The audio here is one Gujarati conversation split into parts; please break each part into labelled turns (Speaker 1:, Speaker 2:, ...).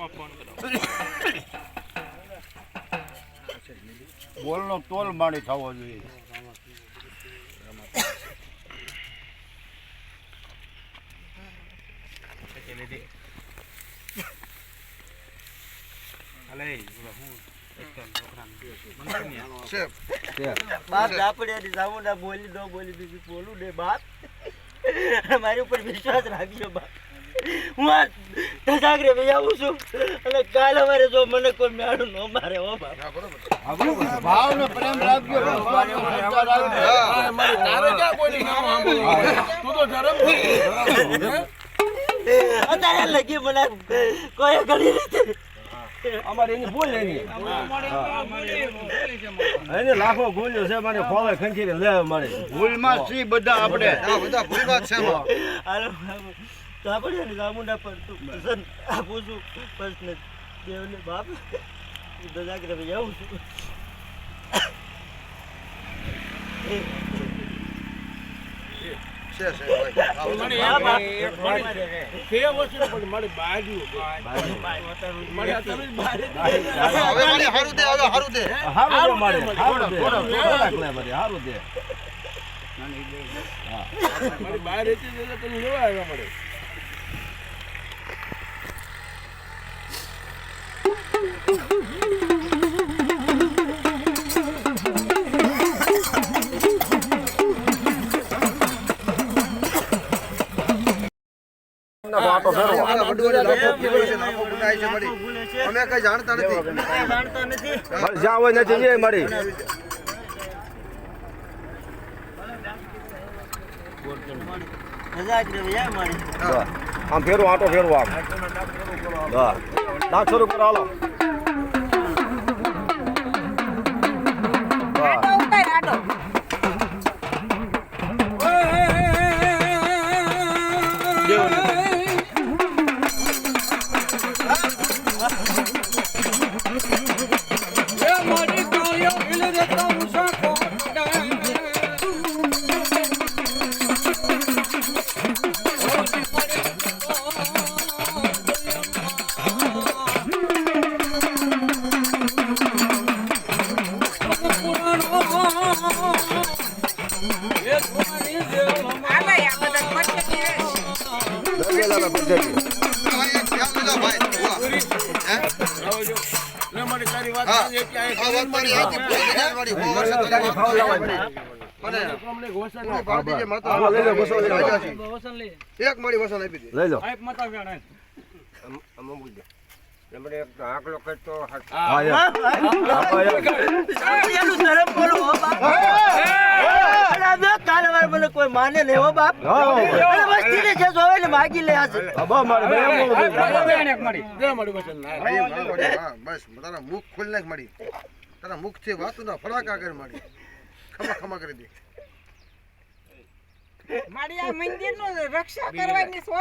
Speaker 1: માં ફોન બોલનો તોલ માણી થવો જોઈએ.
Speaker 2: બાપ ઝાપડિયાથી સામુંડા બોલી દો બોલી બીજું બોલું ને બાપ. મારી ઉપર વિશ્વાસ રાખ્યો બાપ. હું ધજાગરે ભાઈ આવું છું. અને કાલ અમારે જો મને કોઈ મેળું ન મારે હો બાપ.
Speaker 1: ભાવ ને પ્રેમ રાખજો ભગવાનને શ્રદ્ધા રાખજો.
Speaker 2: અત્યારે લગી મને કોઈ ઘણી રીતે.
Speaker 3: અમારે એની ભૂલ એની. એને લાખો ભૂલ્યો છે મને ખોવે ખંચીને લે મારે
Speaker 1: ભૂલમાં સી બધા આપણે.
Speaker 2: હાલો ઝાપડિયાની સામુંડા પર તું પસંદ આપું છું. પ્રશ્ન દેવને બાપ. ભાઈ આવું છું. મારી બહાર
Speaker 3: રહેતી દે મારે આવ્યા હારું
Speaker 4: અમે કઈ જાણતા નથી
Speaker 2: કાંઈ જાણતા નથી
Speaker 3: મારે જ્યાં હોય નથી જઈએ મારી આમ ફેરવો આટો ફેરવો આમ હા નાખ શરૂ કરો હાલો હા.
Speaker 4: એક મળી વસન આપી દે
Speaker 3: લઈ લો
Speaker 2: બોલો હો બાપ અરે આ બે કાલ અમારે મને કોઈ માને નહીં હો બાપ
Speaker 3: અરે
Speaker 2: અરે વસ્તીને જે જોવે ને માગી લે આજે
Speaker 3: હા, મારે બે એમ બે છું.
Speaker 4: હા, એમ હા, હા, બસ તારા મુખ ખોલી નાખ મારી તારા મુખથી વાતું ના ફડાકા કરી મારી ખમા ખમા કરી દે
Speaker 5: મારી આ મંદિરનું રક્ષા કરવાની છો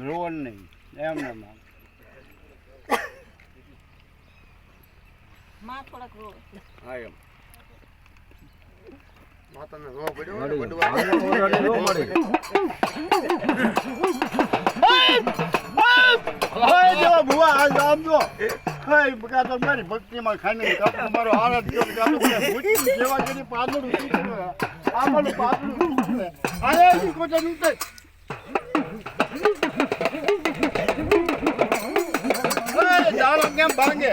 Speaker 1: રોન નહીં એમને માં.
Speaker 5: માં થોડાક રો
Speaker 4: માતાને પડ્યો
Speaker 1: ભુવા આજ આમ જો. કઈ બકા તો મારી ભક્તિમાં ખાઈને કાપો કાપો જેવા આમનું આયા કેમ ભાંગે?